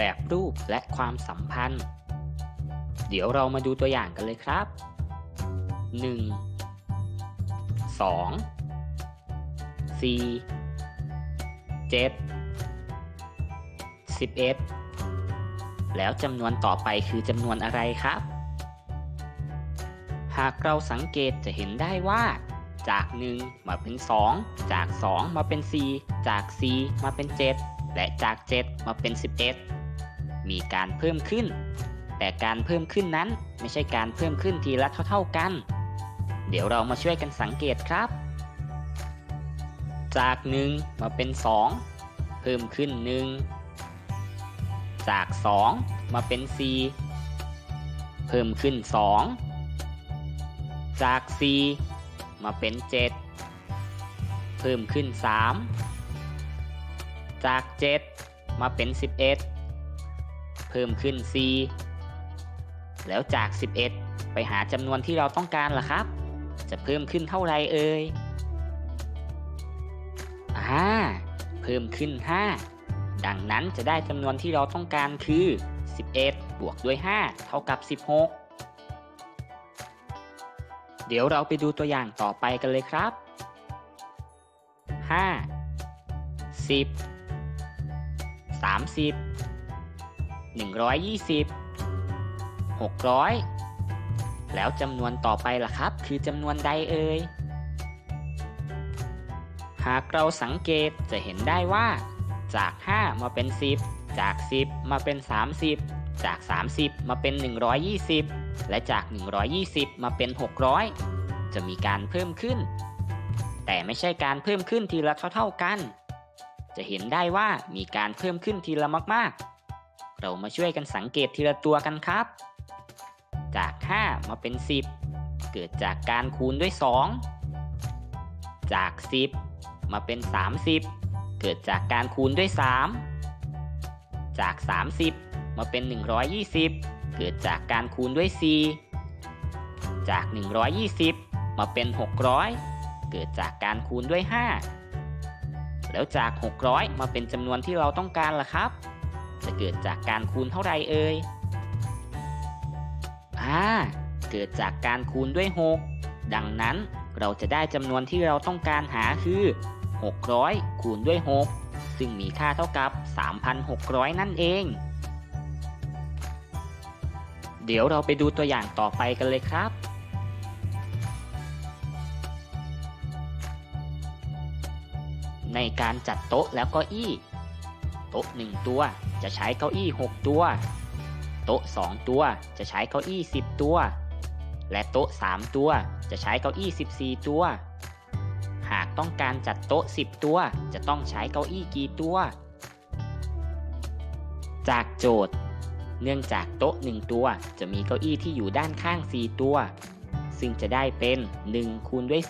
แบบรูปและความสัมพันธ์ เดี๋ยวเรามาดูตัวอย่างกันเลยครับ 1 2 4 7 11 แล้วจำนวนต่อไปคือจำนวนอะไรครับ หากเราสังเกตจะเห็นได้ว่าจาก 1 มาเป็น 2 จาก 2 มาเป็น 4 จาก 4 มาเป็น 7 และจาก 7 มาเป็น 11 มีการเพิ่มขึ้น แต่การเพิ่มขึ้นนั้นไม่ใช่การเพิ่มขึ้นทีละเท่า ๆกัน เดี๋ยวเรามาช่วยกันสังเกตครับ จาก 1 มาเป็น 2 เพิ่มขึ้น 1 จาก 2 มาเป็น 4 เพิ่มขึ้น 2 จาก 4 มาเป็น 7 เพิ่มขึ้น 3 จาก 7 มาเป็น 11 เพิ่มขึ้น4แล้วจาก 11 ไปหาจำนวนที่เราต้องการล่ะครับ จะเพิ่มขึ้นเท่าไรเอ่ยอ่าเพิ่มขึ้น 5 ดังนั้นจะได้จำนวนที่เราต้องการคือ 11 บวกด้วย 5 เท่ากับ 16 เดี๋ยวเราไปดูตัวอย่างต่อไปกันเลยครับ 5 10 30 120 600 แล้วจำนวนต่อไปล่ะครับ คือจำนวนใดเอ่ย หากเราสังเกตจะเห็นได้ว่า จาก 5 มาเป็น 10 จาก 10 มาเป็น 30 จาก 30 มาเป็น 120 และจาก 120 มาเป็น 600 จะมีการเพิ่มขึ้น แต่ไม่ใช่การเพิ่มขึ้นทีละเท่าๆกัน จะเห็นได้ว่ามีการเพิ่มขึ้นทีละมากๆ เรามาช่วยกันสังเกตทีละตัวกันครับ จาก 5 มาเป็น 10 เกิดจากการคูณด้วย 2 จาก 10 มาเป็น 30 เกิดจากการคูณด้วย 3 จาก 30 มาเป็น 120 เกิดจากการคูณด้วย 4 จาก 120 มาเป็น 600 เกิดจากการคูณด้วย 5 แล้วจาก 600 มาเป็นจำนวนที่เราต้องการล่ะครับ จะเกิดจากการคูณเท่าไรเอ่ยอ่าเกิดจากการคูณด้วย 6 ดังนั้นเราจะได้จำนวนที่เราต้องการหาคือ 600 คูณด้วย 6 ซึ่งมีค่าเท่ากับ 3,600 นั่นเอง เดี๋ยวเราไปดูตัวอย่างต่อไปกันเลยครับในการจัดโต๊ะแล้วก็อี้ โต๊ะ 1 ตัว จะใช้เก้าอี้ 6 ตัว โต๊ะ 2 ตัว จะใช้เก้าอี้ 10 ตัว และโต๊ะ 3 ตัว จะใช้เก้าอี้ 14 ตัว หากต้องการจัดโต๊ะ 10 ตัว จะต้องใช้เก้าอี้กี่ตัว จากโจทย์ เนื่องจากโต๊ะ 1 ตัว จะมีเก้าอี้ที่อยู่ด้านข้าง 4 ตัว ซึ่งจะได้เป็น 1 คูณด้วย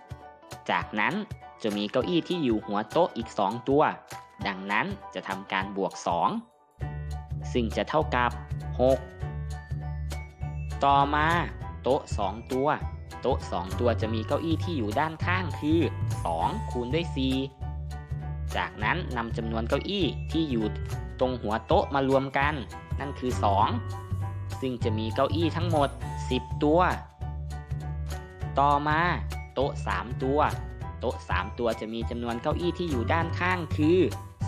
4 จากนั้นจะมีเก้าอี้ที่อยู่หัวโต๊ะอีก 2 ตัว ดังนั้นจะทำการบวก 2 ซึ่งจะเท่ากับ 6 ต่อมาโต๊ะ 2 ตัว โต๊ะ 2 ตัวจะมีเก้าอี้ที่อยู่ด้านข้างคือ 2 คูณด้วย 4 จากนั้นนำจำนวนเก้าอี้ที่อยู่ตรงหัวโต๊ะมารวมกัน นั่นคือ 2 ซึ่งจะมีเก้าอี้ทั้งหมด 10 ตัว ต่อมาโต๊ะ 3 ตัว โต๊ะ 3 ตัวจะมีจำนวนเก้าอี้ที่อยู่ด้านข้างคือ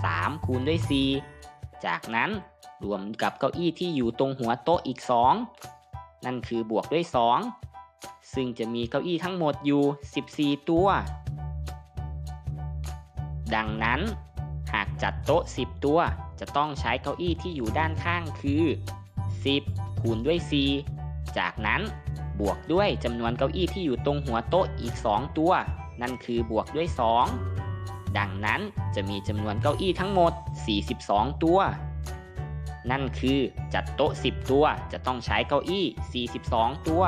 3 คูณด้วย 4 จากนั้นรวมกับเก้าอี้ที่อยู่ตรงหัวโต๊ะอีก 2 นั่นคือบวกด้วย 2 ซึ่งจะมีเก้าอี้ทั้งหมดอยู่ 14 ตัว ดังนั้นหากจัดโต๊ะ 10 ตัว จะต้องใช้เก้าอี้ที่อยู่ด้านข้างคือ 10 คูณด้วย 4 จากนั้นบวกด้วยจำนวนเก้าอี้ที่อยู่ตรงหัวโต๊ะอีก 2 ตัว นั่นคือบวกด้วย 2 ดังนั้นจะมีจำนวนเก้าอี้ทั้งหมด 42 ตัว นั่นคือจัดโต๊ะ 10 ตัวจะต้องใช้เก้าอี้ 42 ตัว